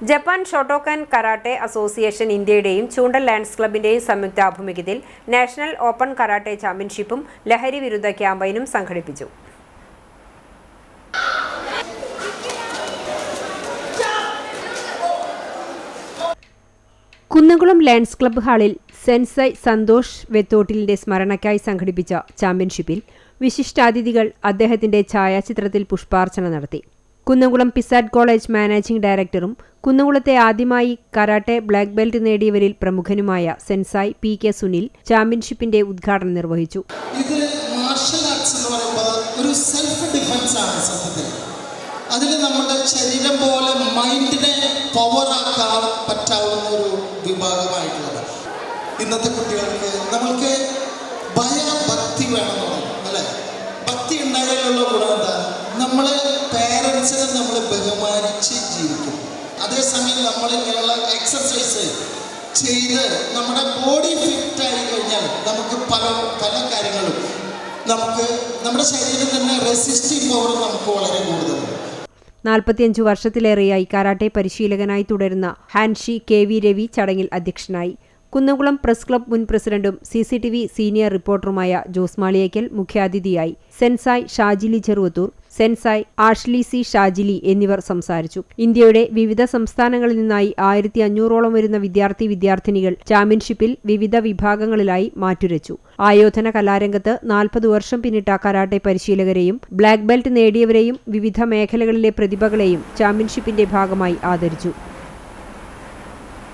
Japan Shotokan karate association ഇന്ത്യയുടെയും ചൂണ്ടൽ lands ക്ലബിന്റെയും സംയുക്ത ആഭിമുഖ്യത്തിൽ നാഷണൽ ഓപ്പൺ കരാട്ടെ ചാമ്പ്യൻഷിപ്പും ലഹരി വിരുദ്ധ ക്യാമ്പയിനും സംഘടിപ്പിച്ചു. കുന്നംകുളം ലാൻഡ്സ് ക്ലബ്ബ് ഹാളിൽ സെൻസൈ സന്തോഷ് വെത്തോട്ടിലിന്റെ സ്മരണയ്ക്കായി സംഘടിപ്പിച്ച ചാമ്പ്യൻഷിപ്പിൽ വിശിഷ്ടാതിഥികൾ അദ്ദേഹത്തിന്റെ ഛായാചിത്രത്തിൽ പുഷ്പാർച്ചന നടത്തി. കുന്നംകുളം പിസാറ്റ് കോളേജ് മാനേജിംഗ് ഡയറക്ടറും കുന്നംകുളത്തെ ആദ്യമായി കരാട്ടെ ബ്ലാക്ക് ബെൽറ്റ് നേടിയവരിൽ പ്രമുഖനുമായ സെൻസായ് പി കെ സുനിൽ ചാമ്പ്യൻഷിപ്പിന്റെ ഉദ്ഘാടനം നിർവഹിച്ചു. ഇതിൽ മാർഷൽ ആർട്സ് എന്ന് പറയുമ്പോൾ ഒരു സെൽഫ് ഡിഫൻസ് ആണ് സത്യത്തിൽ. അതിൽ നമ്മുടെ ശരീരം പോലെ മൈൻഡിനെ പവറാക്കാൻ പറ്റാവുന്ന ഒരു വിഭാഗമായിട്ടുള്ളത്. ഇന്നത്തെ കുട്ടികൾക്ക് നമ്മൾക്ക് ഭയഭക്തി വേണമെന്നുള്ളത് അല്ലേ? ഭക്തി ഉണ്ടായാലുള്ള ഗുണം എന്താ? നമ്മൾ പേരൻസിനെ നമ്മൾ ബഹുമാനിച്ച് ജീവിക്കും. അതേസമയം നമ്മൾ ഇങ്ങനെയുള്ള എക്സസൈസ് ചെയ്ത് നമ്മുടെ ബോഡി ഫിറ്റ് ആയി കഴിഞ്ഞാൽ നമുക്ക് പല പല കാര്യങ്ങളും നമുക്ക് നമ്മുടെ ശരീരം തന്നെ റെസിസ്റ്റിംഗ് പവർ നമുക്ക് വളരെ കൂടുതലാണ്. നാൽപ്പത്തിയഞ്ചു വർഷത്തിലേറെയായി കരാട്ടെ പരിശീലകനായി തുടരുന്ന ഹാൻഷി കെ വി രവി ചടങ്ങിൽ അധ്യക്ഷനായി. കുന്നംകുളം പ്രസ് ക്ലബ് മുൻ പ്രസിഡന്റും C C T V senior റിപ്പോർട്ടറുമായ Jose Maliyekkal മുഖ്യാതിഥിയായി. Sensei Shajili Cheruvathur. Sensei Ashly C Shajili എന്നിവർ സംസാരിച്ചു. ഇന്ത്യയുടെ വിവിധ സംസ്ഥാനങ്ങളിൽ നിന്നായി ആയിരത്തി അഞ്ഞൂറോളം വരുന്ന വിദ്യാർത്ഥി വിദ്യാർത്ഥിനികൾ ചാമ്പ്യൻഷിപ്പിൽ വിവിധ വിഭാഗങ്ങളിലായി മാറ്റുരച്ചു. ആയോധന കലാരംഗത്ത് നാൽപ്പത് വർഷം പിന്നിട്ട കരാട്ടെ പരിശീലകരെയും ബ്ലാക്ക് ബെൽറ്റ് നേടിയവരെയും വിവിധ മേഖലകളിലെ പ്രതിഭകളെയും ചാമ്പ്യൻഷിപ്പിന്റെ ഭാഗമായി ആദരിച്ചു.